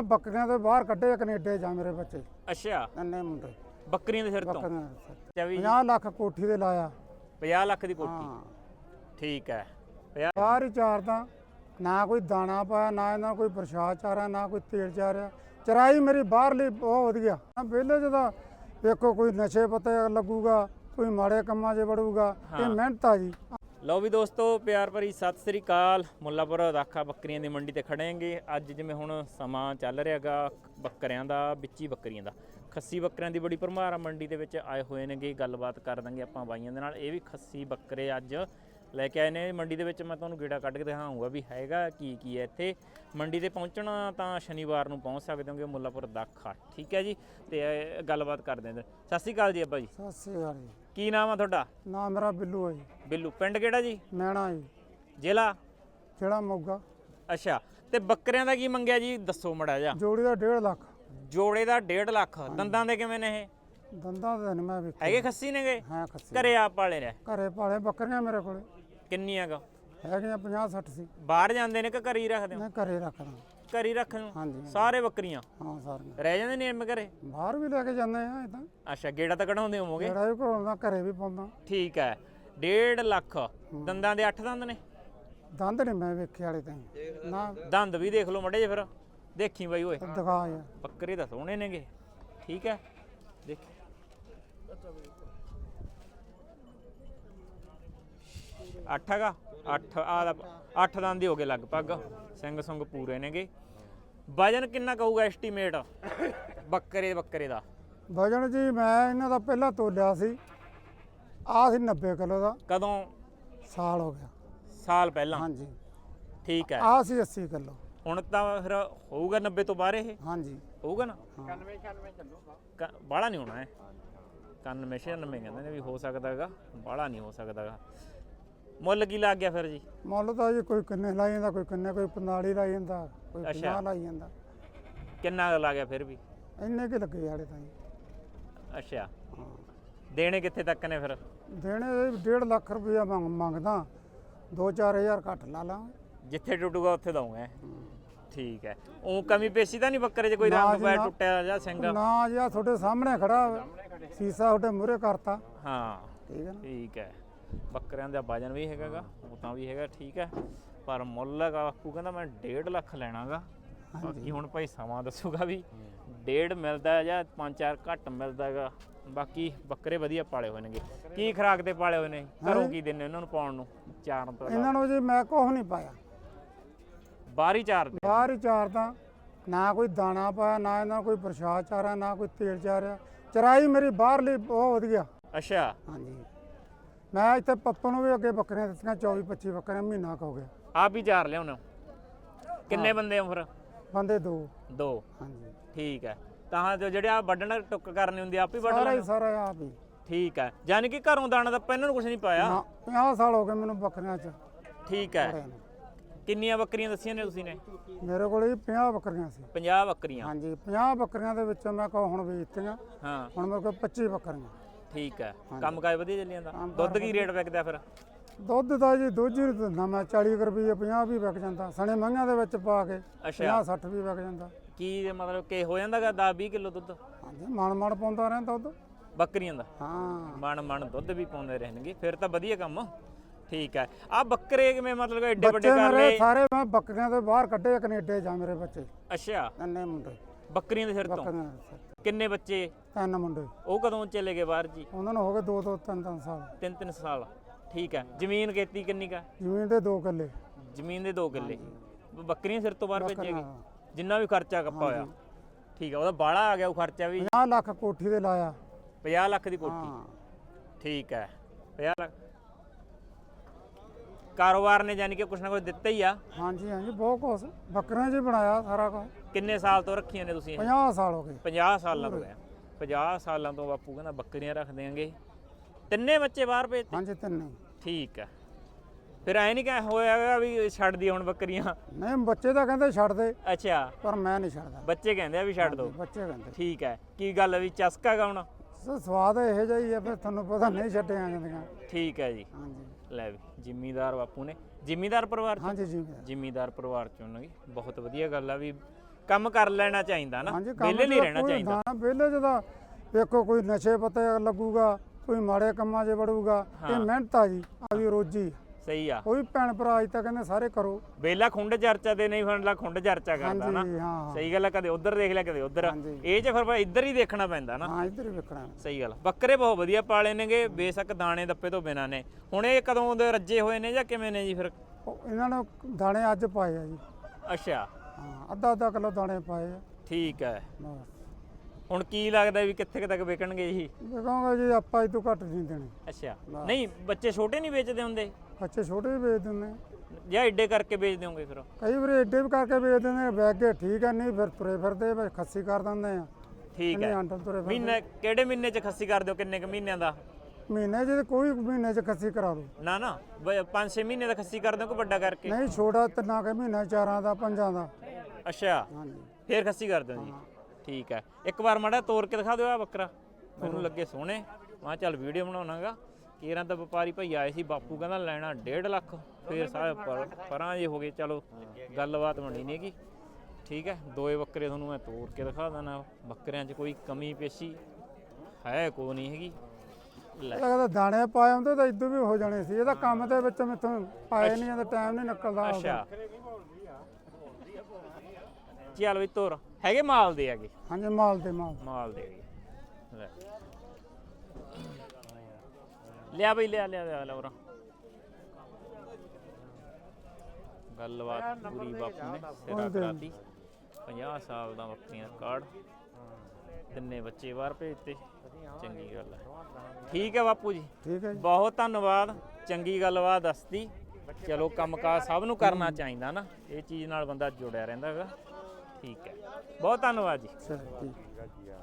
ਮੈਂ ਬੱਕਰੀਆਂ ਦੇ ਬਾਹਰ ਕੱਢੇ ਕੈਨੇਡਾ ਜਾ ਮੇਰੇ ਬੱਚੇ। ਅੱਛਾ। ਇੰਨੇ ਮੁੰਡੇ। ਬੱਕਰੀਆਂ ਦੇ ਸਿਰ ਤੋਂ? ਬੱਕਰੀਆਂ ਦੇ ਸਿਰ। ਅੱਛਾ ਵੀ 50 ਲੱਖ ਕੋਠੀ ਦੇ ਲਾਇਆ। 50 ਲੱਖ ਦੀ ਕੋਠੀ? ਹਾਂ। ਠੀਕ ਹੈ। 50 ਬਾਹਰ ਹੀ ਚਾਰਦਾ ਨਾ ਕੋਈ ਦਾਣਾ ਪਾਇਆ ਨਾ ਇਹਨਾਂ ਕੋਈ ਪ੍ਰਸ਼ਾਦ ਚਾਰਿਆ ਨਾ ਕੋਈ ਤੇਲ ਚਾਰਿਆ। ਚਰਾਈ ਮੇਰੀ ਬਾਹਰਲੀ ਬਹੁਤ ਵਧੀਆ। ਵਿਹਲੇ ਜਦਾ ਵੇਖੋ ਕੋਈ ਨਸ਼ੇ ਪੱਤੇ ਲੱਗੂਗਾ ਕੋਈ ਮਾੜੇ ਕੰਮਾਂ 'ਚ ਵੜੂਗਾ ਇਹ ਮਿਹਨਤ ਆ ਜੀ। ਲਓ ਵੀ ਦੋਸਤੋ, ਪਿਆਰ ਭਰੀ ਸਤਿ ਸ੍ਰੀ ਅਕਾਲ। ਮੁੱਲਾਪੁਰ ਰਾਖਾ ਬੱਕਰੀਆਂ ਦੀ ਮੰਡੀ ਤੇ ਖੜੇਂਗੇ ਅੱਜ ਜਿਵੇਂ ਹੁਣ ਸਮਾਂ ਚੱਲ ਰਿਹਾਗਾ, ਬੱਕਰਿਆਂ ਦਾ, ਵਿੱਚੀ ਬੱਕਰੀਆਂ ਦਾ। ਖੱਸੀ ਬੱਕਰਿਆਂ ਦੀ ਬੜੀ ਭਰਮਾਰ ਆ, ਮੰਡੀ ਦੇ ਵਿੱਚ ਆਏ ਹੋਏ ਨੇਗੇ, ਗੱਲਬਾਤ ਕਰ ਦਾਂਗੇ ਆਪਾਂ ਬਾਈਆਂ ਦੇ ਨਾਲ। ਇਹ ਵੀ ਖੱਸੀ ਬੱਕਰੇ ਅੱਜ ਲੈ ਕੇ ਆਏ ਨੇ। ਮੰਡੀ ਦੇ ਵਿੱਚ ਮੈਂ ਤੁਹਾਨੂੰ ਗੇੜਾ ਕੱਢ ਕੇ ਦਿਖਾਉਂਗਾ ਵੀ ਹੈਗਾ ਕੀ ਕੀ ਹੈ ਇੱਥੇ। ਮੰਡੀ ਤੇ ਪਹੁੰਚਣਾ ਤਾਂ ਸ਼ਨੀਵਾਰ ਨੂੰ ਪਹੁੰਚ ਸਕਦੇ ਹੋਗੇ ਮੁੱਲਾਪੁਰ ਦਾਖਾ ਠੀਕ ਹੈ ਜੀ, ਤੇ ਗੱਲਬਾਤ ਕਰਦੇ ਹਾਂ। ਸਤਿ ਸ੍ਰੀ ਅਕਾਲ ਜੀ, ਅੱਬਾ ਜੀ। ਸਤਿ ਸ੍ਰੀ ਅਕਾਲ ਜੀ। ਕੀ ਨਾਮ ਆ ਤੁਹਾਡਾ? ਨਾ ਮੇਰਾ ਬਿੱਲੂ ਹੈ ਜੀ। ਬਿੱਲੂ ਪਿੰਡ ਕਿਹੜਾ ਜੀ? ਮੈਣਾ ਜੀ। ਜ਼ਿਲ੍ਹਾ? ਜਿਹੜਾ ਮੋਗਾ। ਅੱਛਾ ਤੇ ਬੱਕਰਿਆਂ ਦਾ ਕੀ ਮੰਗਿਆ ਜੀ? ਦੱਸੋ ਮੜਾ ਜਾ ਜੋੜੀ ਦਾ 1.5 ਲੱਖ। ਜੋੜੇ ਦਾ 1.5 ਲੱਖ। ਦੰਦਾਂ ਦੇ ਕਿਵੇਂ ਨੇ ਇਹ? ਦੰਦਾਂ ਦੇ ਨੇ ਮੈਂ ਵੇਖਿਆ ਹੈਗੇ ਖੱਸੀ ਨੇਗੇ? ਹਾਂ ਖੱਸੀ। ਘਰੇ ਆਪ ਵਾਲੇ ਨੇ? ਘਰੇ ਪਾਲੇ ਬੱਕਰੀਆਂ ਮੇਰੇ ਕੋਲੇ। ਕਿੰਨੀਆਂ ਗਾ ਹੈਗੀਆਂ 50 60 ਸੀ। ਬਾਹਰ ਜਾਂਦੇ ਨੇ ਕਿ ਘਰੇ ਹੀ ਰੱਖਦੇ ਹੋ? ਮੈਂ ਘਰੇ ਰੱਖਦਾ। ਘਰੇ ਹੋ ਹਾਂਜੀ ਸਾਰੇ ਬੱਕਰੀਆਂ? ਹਾਂ ਸਾਰੀਆਂ। ਰਹਿ ਜਾਂਦੇ ਨੇ ਐਵੇਂ ਘਰੇ? ਬਾਹਰ ਵੀ ਲੈ ਕੇ ਜਾਂਦੇ ਆ ਇਦਾਂ ਅੱਛਾ ਗੇੜਾ ਤਾਂ ਕਢਾਉਂਦੇ ਹੋਵੋਗੇ? ਜਿਹੜਾ ਵੀ ਘਰੋਂ ਘਰੇ ਵੀ ਪਾਉਂਦਾ। ਠੀਕ ਹੈ। 1.5 ਲੱਖ। ਦੰਦਾਂ ਦੇ 8 ਦੰਦ ਨੇ? ਦੰਦ ਨਹੀਂ ਮੈਂ ਵੇਖੇ ਵਾਲੇ ਤਾਂ। ਨਾ। ਦੰਦ ਵੀ ਦੇਖ ਲਓ ਮੜੇ ਜੇ ਫਿਰ। ਦੇਖੀ ਬਾਈ ਓਏ। ਦਿਖਾ ਯਾਰ। ਬੱਕਰੇ ਤਾਂ ਸੋਹਣੇ ਨੇਗੇ। ਠੀਕ ਹੈ। ਦੇਖ। ਅੱਠ ਹੈਗਾ? ਅੱਠ ਆ ਦਾ ਅੱਠ ਦੰਦ ਹੀ ਹੋ ਗਏ ਲਗਭਗ। ਸਿੰਘ ਸੁੰਗ ਪੂਰੇ ਨੇਗੇ। ਵਜਨ ਕਿੰਨਾ ਕਹੂਗਾ ਐਸਟੀਮੇਟ ਬੱਕਰੇ ਬੱਕਰੇ ਦਾ। ਵਜਨ ਜੀ ਮੈਂ ਇਹਨਾਂ ਦਾ ਪਹਿਲਾਂ ਤੋਲਿਆ ਸੀ। ਆ ਸੀ 90 ਕਿਲੋ ਦਾ। ਕਦੋਂ? ਸਾਲ ਹੋ ਗਿਆ। ਸਾਲ ਪਹਿਲਾਂ? ਹਾਂਜੀ। ਠੀਕ ਹੈ। ਆ ਸੀ 80 ਕਿਲੋ। ਹੁਣ ਤਾਂ ਫਿਰ ਹੋਊਗਾ 90 ਤੋਂ ਬਾਹਰ ਇਹ? ਹਾਂਜੀ। ਹੋਊਗਾ ਨਾ? 91 96 ਚੱਲੂਗਾ ਬਾਹਲਾ ਨਹੀਂ ਹੋਣਾ ਹੈ 91 96 ਕਹਿੰਦੇ ਨੇ ਵੀ ਹੋ ਸਕਦਾ ਹੈਗਾ। ਬਾਹਲਾ ਨਹੀਂ ਹੋ ਸਕਦਾ ਹੈਗਾ। ਮੁੱਲ ਕੀ ਲੱਗ ਗਿਆ ਫਿਰ ਜੀ? ਮੁੱਲ ਤਾਂ ਜੀ ਕੋਈ ਕਿੰਨੇ ਲਾਈ ਜਾਂਦਾ ਕੋਈ ਕਿੰਨੇ ਕੋਈ 45 ਲਾਈ ਜਾਂਦਾ ਕੋਈ ਅੱਛਾ। 50 ਲਾਈ ਜਾਂਦਾ। ਕਿੰਨਾ ਕੁ ਲੱਗ ਗਿਆ ਫਿਰ ਵੀ? ਇੰਨੇ ਕਿ ਲੱਗੇ ਵਾਲੇ ਤਾਂ ਜੀ। ਅੱਛਾ। ਦੇਣੇ ਕਿੱਥੇ ਤੱਕ ਨੇ ਫਿਰ? ਦੇਣੇ 1.5 ਲੱਖ ਰੁਪਇਆ ਮੰਗ ਮੰਗਦਾ। 2-4000 ਘੱਟ ਲਾ ਲਾਂਗੇ ਜਿੱਥੇ ਟੁੱਟੂਗਾ ਉੱਥੇ ਦਊਂਗਾ ਠੀਕ ਹੈ। ਉਹ ਕਮੀ ਪੇਸ਼ੀ ਤਾਂ ਨਹੀਂ ਬੱਕਰੇ 'ਚ ਕੋਈ ਰੰਗ ਨਾ। ਟੁੱਟਿਆ ਜਾਂ ਸਿੰਘ? ਨਾ ਜੀ ਆਹ ਤੁਹਾਡੇ ਸਾਹਮਣੇ ਖੜਾ। ਸੀਸਾ ਤੁਹਾਡੇ ਮੂਹਰੇ ਕਰਤਾ। ਹਾਂ। ਠੀਕ ਹੈ ਠੀਕ ਹੈ। ਬੱਕਰਿਆਂ ਦਾ ਵਜਨ ਵੀ ਹੈਗਾਗਾ ਉਹ ਤਾਂ ਵੀ ਹੈਗਾ ਠੀਕ ਹੈ। ਪਰ ਮੁੱਲ ਹੈਗਾ ਬਾਪੂ ਕਹਿੰਦਾ ਮੈਂ 1.5 ਲੱਖ ਲੈਣਾਗਾ। ਬਾਕੀ ਹੁਣ ਭਾਈ ਸਮਾਂ ਦੱਸੂਗਾ ਵੀ ਡੇਢ ਮਿਲਦਾ ਹੈ ਜਾਂ 5-4 ਘੱਟ ਮਿਲਦਾ ਹੈਗਾ ਬਾਕੀ ਬੱਕਰੇ ਵਧੀਆ ਪਾਲੇ ਹੋਏ ਨੇਗੇ। ਕੀ ਖਰਾਕ ਤੇ ਪਾਲੇ ਹੋਏ ਨੇ? ਘਰੋਂ ਕੀ ਦਿੰਨੇ ਉਹਨਾਂ ਨੂੰ ਪਾਉਣ ਨੂੰ? ਚਾਰਨ ਤੋਂ ਇਹਨਾਂ ਨੂੰ ਜੀ ਮੈਂ ਕੁਛ ਨਹੀਂ ਪਾਇਆ। ਬਾਹਰੀ ਚਾਰ ਬਾਹਰ ਹੀ ਚਾਰਦਾ ਨਾ ਕੋਈ ਦਾਣਾ ਪਾਇਆ ਨਾ ਇਹਨਾਂ ਕੋਈ ਪ੍ਰਸ਼ਾਦ ਚਾਰਿਆ ਨਾ ਕੋਈ ਤੇਲ ਚਾਰਿਆ। ਚਰਾਈ ਮੇਰੀ ਬਾਹਰਲੀ ਬਹੁਤ ਵਧੀਆ। ਅੱਛਾ। ਹਾਂਜੀ। ਮੈਂ ਇੱਥੇ ਪੱਪਾ ਨੂੰ ਵੀ ਅੱਗੇ ਬੱਕਰੀਆਂ ਦਿੱਤੀਆਂ 24 25 ਬੱਕਰੀਆਂ ਮਹੀਨਾ ਕੁ ਹੋ ਗਿਆ। ਆਪ ਹੀ ਚਾਰ ਲਿਆਉਣੇ। ਕਿੰਨੇ ਬੰਦੇ ਹੋ ਫਿਰ? ਬੰਦੇ ਦੋ। ਦੋ। ਹਾਂਜੀ। ਠੀਕ ਹੈ। ਤਾਂ ਜੋ ਜਿਹੜੇ ਆ ਵੱਢਣ ਟੁੱਕ ਕਰਨੀ ਹੁੰਦੀ ਆ, ਆਪ ਹੀ ਵੱਢ ਸਾਰਾ ਹੀ ਲੈਣੇ। ਸਾਰਾ ਆਪ ਹੀ। ਠੀਕ ਹੈ। ਯਾਨੀ ਕਿ ਘਰੋਂ ਦਾਣਾ ਤਾਂ ਇਹਨਾਂ ਨੂੰ ਕੁਝ ਨਹੀਂ ਪਾਇਆ। ਨਾ 50 ਸਾਲ ਹੋ ਗਏ ਮੈਨੂੰ ਬੱਕਰੀਆਂ 'ਚ। ਠੀਕ ਹੈ। ਕਿੰਨੀਆਂ ਬੱਕਰੀਆਂ ਦੱਸੀਆਂ ਨੇ ਤੁਸੀਂ ਨੇ? ਮੇਰੇ ਕੋਲ ਜੀ 50 ਬੱਕਰੀਆਂ ਸੀ। 50 ਬੱਕਰੀਆਂ। ਹਾਂਜੀ 50 ਬੱਕਰੀਆਂ ਦੇ ਵਿੱਚੋਂ ਮੈਂ ਕਹੋ ਹੁਣ ਵੇਚਤੀਆਂ ਹਾਂ। ਹੁਣ ਮੇਰੇ ਕੋਲ 25 ਬੱਕਰੀਆਂ। ਠੀਕ ਹੈ। ਕੰਮ ਕਾਜ ਵਧੀਆ ਚੱਲੀ ਜਾਂਦਾ? ਦੁੱਧ ਕੀ ਰੇਟ ਵਿਕਦਾ ਫਿਰ? ਦੁੱਧ ਦਾ ਜੀ ਦੋਜੀ ਨੂੰ ਦਿੰਦਾ। ਮੈਂ 40 ਕੁ ਰੁਪਏ 50 ਵੀ ਵਿਕ ਜਾਂਦਾ। ਸਣੇ ਮਹੀਆਂ ਦੇ ਵਿੱਚ ਪਾ ਕੇ ਅੱਛਾ। 50 60 ਵੀ ਵਿਕ ਜਾਂਦਾ। ਕੀ ਮਤਲਬ ਕਿ ਹੋ ਜਾਂਦਾਗਾ 10 20 ਕਿਲੋ ਦੁੱਧ? ਹਾਂਜੀ ਮਣ ਮਣ ਪਾਉਂਦਾ ਰਹਿੰਦਾ ਦੁੱਧ। ਬੱਕਰੀਆਂ ਦਾ ਹਾਂ। ਮਣ ਮਣ ਦੁੱਧ ਵੀ ਪਾਉਂਦੇ ਰਹਿਣਗੇ। ਫਿਰ ਤਾਂ ਵਧੀਆ ਕੰਮ। ਠੀਕ ਹੈ। ਆ ਬੱਕਰੇ ਕਿਵੇਂ ਮਤਲਬ ਐਡੇ ਵੱਡੇ ਕਰ ਲਏ? ਸਾਰੇ ਮੈਂ ਬੱਕਰੀਆਂ ਦੇ ਬਾਹਰ ਕੱਢੇ ਕੈਨੇਡਾ ਜਾ ਮੇਰੇ ਬੱਚੇ। ਅੱਛਾ। ਇੰਨੇ ਮੁੰਡੇ। ਬੱਕਰੀਆਂ ਦੇ ਸਿਰ ਤੋਂ। ਕਿੰਨੇ ਬੱਚੇ? ਤਿੰਨ ਮੁੰਡੇ। ਉਹ ਕਦੋਂ ਚਲੇ ਗਏ ਬਾਹਰ ਜੀ? ਉਹਨਾਂ ਨੂੰ ਹੋ ਗਏ ਦੋ ਦੋ ਤਿੰਨ ਤਿੰਨ ਸਾਲ। ਤਿੰਨ ਤਿੰਨ ਸਾਲ। ਠੀਕ ਹੈ। ਜ਼ਮੀਨ ਖੇਤੀ ਕਿੰਨੀ ਕਾ ਜ਼ਮੀਨ ਦੇ ਦੋ ਕਿੱਲੇ। ਜ਼ਮੀਨ ਦੇ 2 ਕਿੱਲੇ। ਬੱਕਰੀਆਂ ਸਿਰ ਤੋਂ ਬਾਹਰ ਭੇਜੇਗੀ। ਜਿੰਨਾ ਵੀ ਖਰਚਾ ਕੱਪਾ ਹੋਇਆ। ਠੀਕ ਹੈ। ਉਹਦਾ ਬਾੜਾ ਆ ਗਿਆ ਉਹ ਖਰਚਾ ਵੀ। 50 ਲੱਖ ਕੋਠੀ ਦੇ ਲਾਇਆ। 50 ਲੱਖ ਦੀ ਕੋਠੀ। ਠੀਕ ਹੈ। 50 ਲੱਖ। ਕਾਰੋਬਾਰ ਨੇ ਜਾਨੀ ਕਿ ਕੁਛ ਨਾ ਕੁਛ ਦਿੱਤਾ ਹੀ ਆ। ਹਾਂਜੀ ਹਾਂਜੀ। ਬਹੁਤ ਕੁਛ। ਬੱਕਰੀਆਂ 'ਚ ਬਣਾਇਆ ਸਾਰਾ ਕੁਝ ਕਿੰਨੇ ਸਾਲ ਤੋਂ ਰੱਖੀਆਂ ਨੇ ਤੁਸੀਂ ਇਹ? 50 ਸਾਲ ਹੋ ਗਏ। 50 ਸਾਲਾਂ ਤੋਂ ਆ 50 ਸਾਲਾਂ ਤੋਂ ਬਾਪੂ ਕਹਿੰਦਾ ਬੱਕਰੀਆਂ ਰੱਖ ਦੇਾਂਗੇ ਤਿੰਨੇ ਬੱਚੇ ਬਾਹਰ ਭੇਜ ਹਾਂਜੀ ਤਿੰਨੇ। ਠੀਕ ਹੈ। ਫਿਰ ਐ ਨਹੀਂ ਕਿ ਹੋਇਆਗਾ ਵੀ ਛੱਡ ਦੀ ਹੁਣ ਬੱਕਰੀਆਂ? ਨਹੀਂ ਬੱਚੇ ਤਾਂ ਕਹਿੰਦੇ ਛੱਡ ਦੇ ਅੱਛਾ। ਪਰ ਮੈਂ ਨਹੀਂ ਛੱਡਦਾ। ਬੱਚੇ ਕਹਿੰਦੇ ਆ ਵੀ ਛੱਡ ਦੋ। ਬੱਚੇ ਕਹਿੰਦੇ। ਠੀਕ ਹੈ। ਕੀ ਗੱਲ ਵੀ ਚਸਕਾ ਗਾ ਹੁਣ? ਸੋ ਸਵਾਦ ਇਹੋ ਜਿਹਾ ਹੀ ਹੈ ਫਿਰ ਤੁਹਾਨੂੰ ਪਤਾ ਨਹੀਂ ਛੱਡਿਆ ਜਾਂਦੀਆਂ। ਠੀਕ ਹੈ ਜੀ। ਹਾਂਜੀ। ਲੈ ਵੀ ਜ਼ਿਮੀਦਾਰ ਬਾਪੂ ਨੇ। ਜ਼ਿਮੀਦਾਰ ਪਰਿਵਾਰ ਚ? ਹਾਂਜੀ ਜੀ ਜ਼ਿਮੀਦਾਰ ਪਰਿਵਾਰ ਚੋਂ ਨੇ ਬਹੁਤ ਵਧੀਆ ਗੱਲ ਆ ਵੀ ਕੰਮ ਕਰ ਲੈਣਾ ਚਾਹੀਦਾ ਨਾ ਹਾਂਜੀ ਕੰਮ ਵਿਹਲੇ ਨਹੀਂ ਚ ਰਹਿਣਾ ਕੋਈ ਚਾਹੀਦਾ। ਨਾ ਵਿਹਲੇ ਜਦਾ ਵੇਖੋ ਕੋਈ ਨਸ਼ੇ ਪੱਤੇ ਲੱਗੂਗਾ ਕੋਈ ਮਾੜੇ ਕੰਮਾਂ 'ਚ ਵੜੂਗਾ ਇਹ ਮਿਹਨਤ ਆ ਜੀ ਆ ਵੀ ਰੋਜੀ। ਸਹੀ ਆ। ਕੋਈ ਭੈਣ ਭਰਾ ਅੱਜ ਤੱਕ ਕਹਿੰਦੇ ਸਾਰੇ ਕਰੋ। ਵੇਲਾ ਖੁੰਡ ਚਰਚਾ ਦੇ ਨਹੀਂ ਫੰਡਲਾ ਖੁੰਡ ਚਰਚਾ ਕਰਦਾ ਨਾ। ਹਾਂਜੀ ਹਾਂ ਹਾਂ। ਸਹੀ ਗੱਲ ਆ ਕਦੇ ਉਧਰ ਦੇਖ ਲਿਆ ਕਦੇ ਉਧਰ। ਹਾਂਜੀ। ਇਹ ਚ ਫਿਰ ਭਾਈ ਇੱਧਰ ਹੀ ਦੇਖਣਾ ਪੈਂਦਾ ਨਾ। ਹਾਂ ਇੱਧਰ ਹੀ ਵੇਖਣਾ। ਸਹੀ ਗੱਲ ਬੱਕਰੇ ਬਹੁਤ ਵਧੀਆ ਪਾਲੇ ਨੇਗੇ ਬੇਸ਼ੱਕ ਦਾਣੇ ਦੱਪੇ ਤੋਂ ਬਿਨਾ ਨੇ। ਹੁਣ ਇਹ ਕਦੋਂ ਦੇ ਰੱਜੇ ਹੋਏ ਨੇ ਜਾਂ ਕਿਵੇਂ ਨੇ ਜੀ ਫਿਰ? ਉਹ ਇਹਨਾਂ ਨੇ ਦਾਣੇ ਅੱਜ ਪਾਏ ਆ ਜੀ। ਅੱਛਾ। ਹਾਂ ਅੱਧਾ ਅੱਧਾ ਕਿਲੋ ਦਾਣੇ ਪਾਏ ਆ। ਠੀਕ ਹੈ। ਬਸ। ਹੁਣ ਕੀ ਲੱਗਦਾ ਵੀ ਕਿੱਥੇ ਕੁ ਤੱਕ ਵਿਕਣਗੇ ਜੀ? ਵੇਖਾਂਗਾ ਜੀ ਆਪਾਂ ਇਹ ਤੋਂ ਘੱਟ ਨਹੀਂ ਦੇਣੇ। ਅੱਛਾ। ਨਹੀਂ ਬੱਚੇ ਛੋਟੇ ਨਹੀਂ ਵੇਚਦੇ ਹੁੰਦੇ? ਬੱਚੇ ਛੋਟੇ ਵੀ ਵੇਚ ਦਿੰਦੇ ਜਾਂ ਏਡੇ ਕਰਕੇ ਵੇਚ ਦਿਓਗੇ ਫਿਰ ਕਈ ਵਾਰੀ ਏਡੇ ਵੀ ਕਰਕੇ ਵੇਚ ਦਿੰਦੇ ਆ, ਬੈਗ ਕੇ ਠੀਕ ਆ ਨਹੀਂ ਫਿਰ ਤੁਰੇ ਫਿਰਦੇ ਫਿਰ ਖੱਸੀ ਕਰ ਦਿੰਦੇ ਆ। ਠੀਕ ਨਹੀਂ ਹੈ। ਅੰਡਰ ਤੁਰੇ ਫਿਰਦੇ। ਮਹੀਨੇ ਕਿਹੜੇ ਮਹੀਨੇ ਚ ਖੱਸੀ ਕਰ ਦਿਓ ਕਿੰਨੇ ਕੁ ਮਹੀਨਿਆਂ ਦਾ? ਮਹੀਨੇ 'ਚ ਕੋਈ ਮਹੀਨੇ 'ਚ ਖੱਸੀ ਕਰਾ ਲਓ ਨਾ ਨਾ। 5-6 ਮਹੀਨੇ ਦਾ ਖੱਸੀ ਕਰ ਦਿਓ ਕਿ ਵੱਡਾ ਕਰਕੇ? ਨਹੀਂ ਛੋਟਾ ਤਿੰਨਾਂ ਕੇ ਮਹੀਨਾ ਚਾਰਾਂ ਦਾ ਪੰਜਾਂ ਦਾ। ਅੱਛਾ। ਹਾਂਜੀ। ਫੇਰ ਖੱਸੀ ਕਰ ਦਿਓ ਜੀ। ਠੀਕ ਹੈ। ਇੱਕ ਵਾਰ ਮਾੜਾ ਤੋੜ ਕੇ ਦਿਖਾ ਦਿਓ ਆ ਬੱਕਰਾ। ਮੈਨੂੰ ਲੱਗੇ ਸੋਹਣੇ। ਮੈਂ ਚੱਲ ਵੀਡੀਓ ਬਣਾਉਣਾਗਾ। ਕੇਰਾਂ ਤਾਂ ਵਪਾਰੀ ਭਾਈ ਆਏ ਸੀ ਬਾਪੂ ਕਹਿੰਦਾ ਲੈਣਾ 1.5 ਲੱਖ। ਫੇਰ ਸਾਰੇ ਪਰ- ਜੇ ਹੋ ਗਏ। ਚਲੋ ਗੱਲਬਾਤ ਬਣੀ ਨਹੀਂ ਹੈਗੀ। ਠੀਕ ਹੈ। ਦੋਏ ਬੱਕਰੇ ਤੁਹਾਨੂੰ ਮੈਂ ਤੋੜ ਕੇ ਦਿਖਾ ਦਣਾ ਬੱਕਰਿਆਂ 'ਚ ਕੋਈ ਕਮੀ ਪੇਸ਼ੀ ਹੈ ਕੋ ਨਹੀਂ ਹੈਗੀ। ਲੈ। ਇਹ ਕਹਿੰਦਾ ਦਾਣੇ ਪਾਏ ਹੁੰਦੇ ਤਾਂ ਇਦੋਂ ਵੀ ਹੋ ਜਾਣੇ ਸੀ। ਇਹਦਾ ਕੰਮ ਦੇ ਵਿੱਚ ਮੈਥੋਂ ਪਾਏ ਨਹੀਂ ਜਾਂਦਾ ਟਾਈਮ ਨਹੀਂ ਨਿਕਲਦਾ। ਅੱਛਾ। ਚੱਲ ਵੀ ਤੋਰ ਹੈਗੇ ਮਾਲ ਦੇ ਹੈਗੇ? ਹਾਂਜੀ ਮਾਲ ਤੇ ਮਾਲ ਮਾਲ ਦੇ ਲੈ। ਲਿਆ ਬਈ ਲਿਆ ਲਿਆ ਲਿਆ ਲਵਰਾ ਗੱਲਬਾਤ ਪੂਰੀ ਬਾਪੂ ਨੇ ਸਿਰਾ ਕਰਾਤੀ। 50 ਸਾਲ ਦਾ ਬੱਕਰੀਆਂ ਦਾ ਕਾਰਡ। ਤਿੰਨੇ ਬੱਚੇ ਬਾਹਰ ਭੇਜਤੇ। ਚੰਗੀ ਗੱਲ ਹੈ। ਠੀਕ ਹੈ ਬਾਪੂ ਜੀ। ਠੀਕ ਹੈ ਜੀ। ਬਹੁਤ ਧੰਨਵਾਦ। ਚੰਗੀ ਗੱਲਬਾਤ ਦੱਸਦੀ ਚਲੋ ਕੰਮਕਾਜ ਸਭ ਨੂੰ ਕਰਨਾ ਚਾਹੀਦਾ ਨਾ। ਇਹ ਚੀਜ਼ ਨਾਲ ਬੰਦਾ ਜੁੜਿਆ ਰਹਿੰਦਾ ਹੈਗਾ। ਠੀਕ ਹੈ। ਬਹੁਤ ਧੰਨਵਾਦ ਜੀ। ਸਰ ਠੀਕ।